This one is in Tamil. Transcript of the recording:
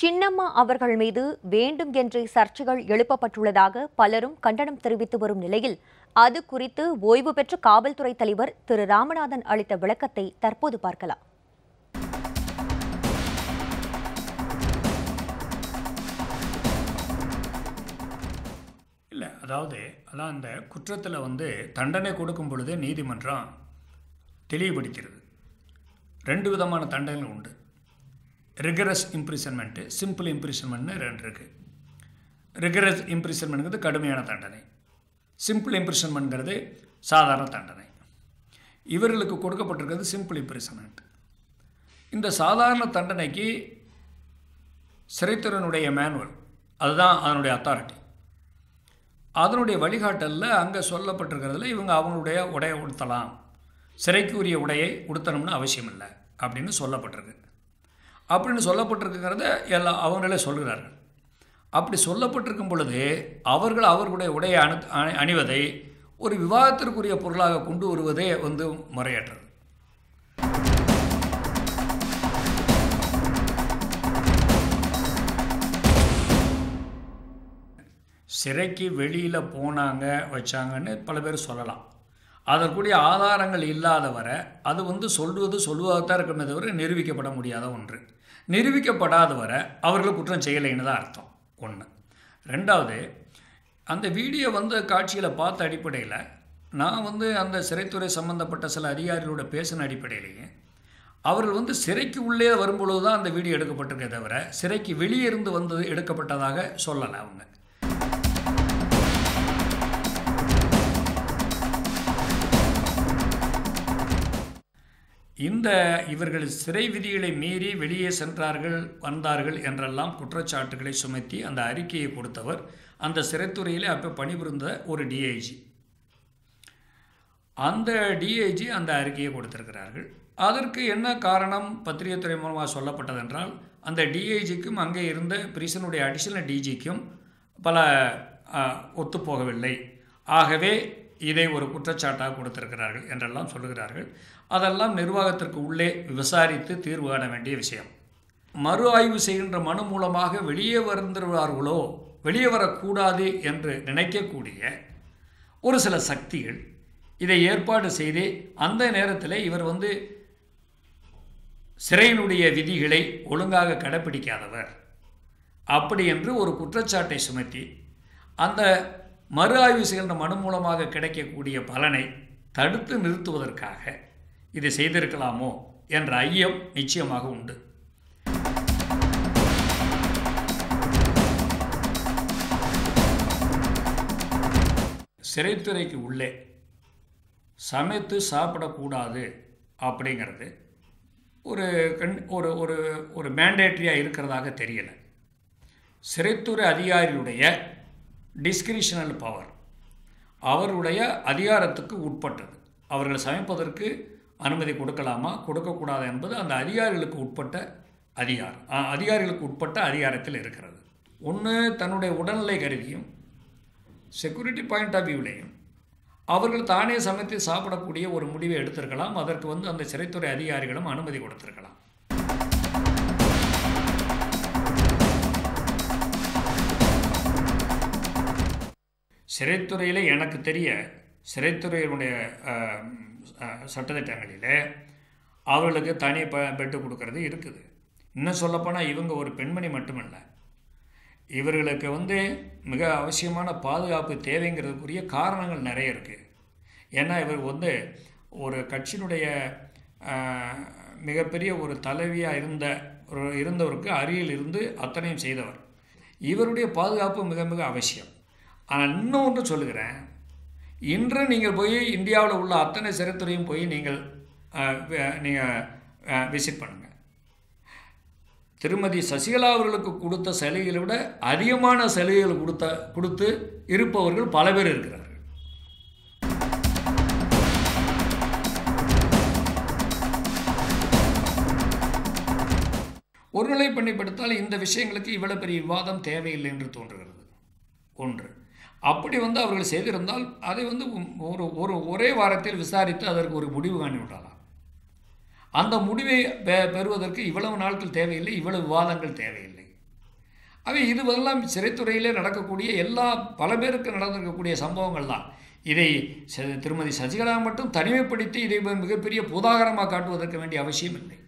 சின்னம்மா அவர்கள் மீது வேண்டும் என்றே சர்ச்சைகள் எழுப்பப்பட்டுள்ளதாக பலரும் கண்டனம் தெரிவித்து வரும் நிலையில் அது குறித்து ஓய்வு பெற்ற காவல்துறை தலைவர் திரு. ராமநாதன் அளித்த விளக்கத்தை தற்போது பார்க்கலாம். இல்லை அதாவது அதான் அந்த குற்றத்தில் வந்து தண்டனை கொடுக்கும் பொழுது நீதிமன்றம் தெளிவுபடுத்திடுது ரெண்டு விதமான தண்டனைகள் உண்டு. ரிகரஸ் இம்ப்ரிசன்மெண்ட்டு சிம்பிள் இம்ப்ரிசன்மெண்ட்னு ரெண்டு இருக்குது ரிகரஸ் இம்ப்ரிசன்மெண்ட்ங்கிறது கடுமையான தண்டனை. சிம்பிள் இம்ப்ரிசன்மெண்ட்ங்கிறது சாதாரண தண்டனை. இவர்களுக்கு கொடுக்கப்பட்டிருக்கிறது சிம்பிள் இம்ப்ரிசன்மெண்ட் இந்த சாதாரண தண்டனைக்கு சிறைத்துறையினுடைய மேனுவல் அதுதான் அதனுடைய அத்தாரிட்டி அதனுடைய வழிகாட்டலில் அங்கே சொல்லப்பட்டிருக்கிறதுல இவங்க அவங்களுடைய உடையை உடுத்தலாம். சிறைக்குரிய உடையை உடுத்தணும்னு அவசியம் இல்லை அப்படின்னு சொல்லப்பட்டிருக்கு. அப்படின்னு சொல்லப்பட்டிருக்குங்கிறத எல்லாம் அவங்களே சொல்கிறார்கள். அப்படி சொல்லப்பட்டிருக்கும் பொழுது அவர்கள் அவர்களுடைய உடையை அணு அணி- அணிவதை ஒரு விவாதத்திற்குரிய பொருளாக கொண்டு வருவதே வந்து முறையற்றது. சிறைக்கு வெளியில் போனாங்க வச்சாங்கன்னு பல பேர் சொல்லலாம். அதற்குரிய ஆதாரங்கள் இல்லாத வர அது வந்து சொல்வது சொல்வதாகத்தான் இருக்குமே தவிர நிரூபிக்கப்பட முடியாத ஒன்று. நிரூபிக்கப்படாத வர அவர்கள் குற்றம் செய்யலைன்னு தான் அர்த்தம். ஒன்று ரெண்டாவது அந்த வீடியோ வந்து காட்சியில் பார்த்த அடிப்படையில் நான் வந்து அந்த சிறைத்துறை சம்மந்தப்பட்ட சில அதிகாரிகளோட பேசின அடிப்படையிலேயே அவர்கள் வந்து சிறைக்கு உள்ளே வரும்பொழுது தான் அந்த வீடியோ எடுக்கப்பட்டிருக்கே தவிர சிறைக்கு வெளியே இருந்து வந்தது எடுக்கப்பட்டதாக சொல்லலை அவங்க. இந்த இவர்கள் சிறை விதிகளை மீறி வெளியே சென்றார்கள் வந்தார்கள் என்றெல்லாம் குற்றச்சாட்டுகளை சுமத்தி அந்த அறிக்கையை கொடுத்தவர் அந்த சிறைத்துறையில் அப்போ பணிபுரிந்த ஒரு டிஐஜி அந்த டிஐஜி அந்த அறிக்கையை கொடுத்திருக்கிறார்கள். அதற்கு என்ன காரணம் பத்திரிகைத்துறை மூலமாக சொல்லப்பட்டதென்றால் அந்த டிஐஜிக்கும் அங்கே இருந்த பிரிசனுடைய அடிஷனல் டிஜிக்கும் பல ஒத்துப்போகவில்லை. ஆகவே இதை ஒரு குற்றச்சாட்டாக கொடுத்திருக்கிறார்கள் என்றெல்லாம் சொல்லுகிறார்கள். அதெல்லாம் நிர்வாகத்திற்கு உள்ளே விசாரித்து தீர்வு காண வேண்டிய விஷயம். மறு ஆய்வு செய்கின்ற மனு மூலமாக வெளியே வந்திருவார்களோ வெளியே வரக்கூடாது என்று நினைக்கக்கூடிய ஒரு சில சக்திகள் இதை ஏற்பாடு செய்து அந்த நேரத்தில் இவர் வந்து சிறையினுடைய விதிகளை ஒழுங்காக கடைப்பிடிக்காதவர். அப்படி என்று ஒரு குற்றச்சாட்டை சுமத்தி அந்த மறு ஆய்வு செய்கின்ற மனு மூலமாக கிடைக்கக்கூடிய பலனை தடுத்து நிறுத்துவதற்காக இதை செய்திருக்கலாமோ என்ற ஐயம் நிச்சயமாக உண்டு. சிறைத்துறைக்கு உள்ளே சமைத்து சாப்பிடக்கூடாது அப்படிங்கிறது ஒரு கண் ஒரு ஒரு ஒரு மேண்டேட்ரியாக இருக்கிறதாக தெரியலை. சிறைத்துறை அதிகாரியுடைய டிஸ்கிரிஷனல் பவர் அவருடைய அதிகாரத்துக்கு உட்பட்டது. அவர்கள் சமைப்பதற்கு அனுமதி கொடுக்கலாமா? கொடுக்கக்கூடாது என்பது அந்த அதிகாரிகளுக்கு உட்பட்ட அதிகாரம். அதிகாரிகளுக்கு உட்பட்ட அதிகாரத்தில் இருக்கிறது. ஒன்று தன்னுடைய உடல்நிலை கருதியும் செக்யூரிட்டி பாயிண்ட் ஆஃப் வியூலையும் அவர்கள் தானே சமைத்து சாப்பிடக்கூடிய ஒரு முடிவை எடுத்திருக்கலாம். அதற்கு வந்து அந்த சிறைத்துறை அதிகாரிகளும் அனுமதி கொடுத்திருக்கலாம். சிறைத்துறையில் எனக்கு தெரிய சிறைத்துறையினுடைய சட்டத்திட்டங்களில் அவர்களுக்கு தனி ப பெட்டு கொடுக்கறது இருக்குது. இன்னும் சொல்லப்போனால் இவங்க ஒரு பெண்மணி மட்டுமல்ல. இவர்களுக்கு வந்து மிக அவசியமான பாதுகாப்பு தேவைங்கிறதுக்குரிய காரணங்கள் நிறைய இருக்குது ஏன்னா இவர் வந்து ஒரு கட்சியினுடைய மிகப்பெரிய ஒரு தலைவியாக இருந்த ஒரு இருந்தவருக்கு அருகில் இருந்து அத்தனையும் செய்தவர். இவருடைய பாதுகாப்பு மிக மிக அவசியம். ஆனால் இன்னொன்று சொல்லுகிறேன். இன்று நீங்கள் போய் இந்தியாவில் உள்ள அத்தனை சிறைத்துறையும் போய் நீங்கள் நீங்கள் விசிட் பண்ணுங்கள் திருமதி சசிகலா அவர்களுக்கு கொடுத்த சலுகைகளை விட அதிகமான சலுகைகள் கொடுத்த கொடுத்து இருப்பவர்கள் பல பேர் இருக்கிறார்கள். ஒருநிலை பண்ணிப்படுத்தால் இந்த விஷயங்களுக்கு இவ்வளவு பெரிய விவாதம் தேவையில்லை என்று தோன்றுகிறது. ஒன்று. அப்படி வந்து அவர்கள் செய்திருந்தால் அதை வந்து ஒரு ஒரு ஒரே வாரத்தில் விசாரித்து அதற்கு ஒரு முடிவு காணி விடலாம் அந்த முடிவை பெ- பெறுவதற்கு இவ்வளவு நாட்கள் தேவையில்லை இவ்வளவு விவாதங்கள் தேவையில்லை. அவை இதுவெல்லாம் சிறைத்துறையிலே நடக்கக்கூடிய எல்லா பல பேருக்கு நடந்திருக்கக்கூடிய சம்பவங்கள் தான். இதை ச- திருமதி சசிகலா மட்டும் தனிமைப்படுத்தி இதை மிகப்பெரிய புதாகரமாக காட்டுவதற்கு வேண்டிய அவசியம் இல்லை.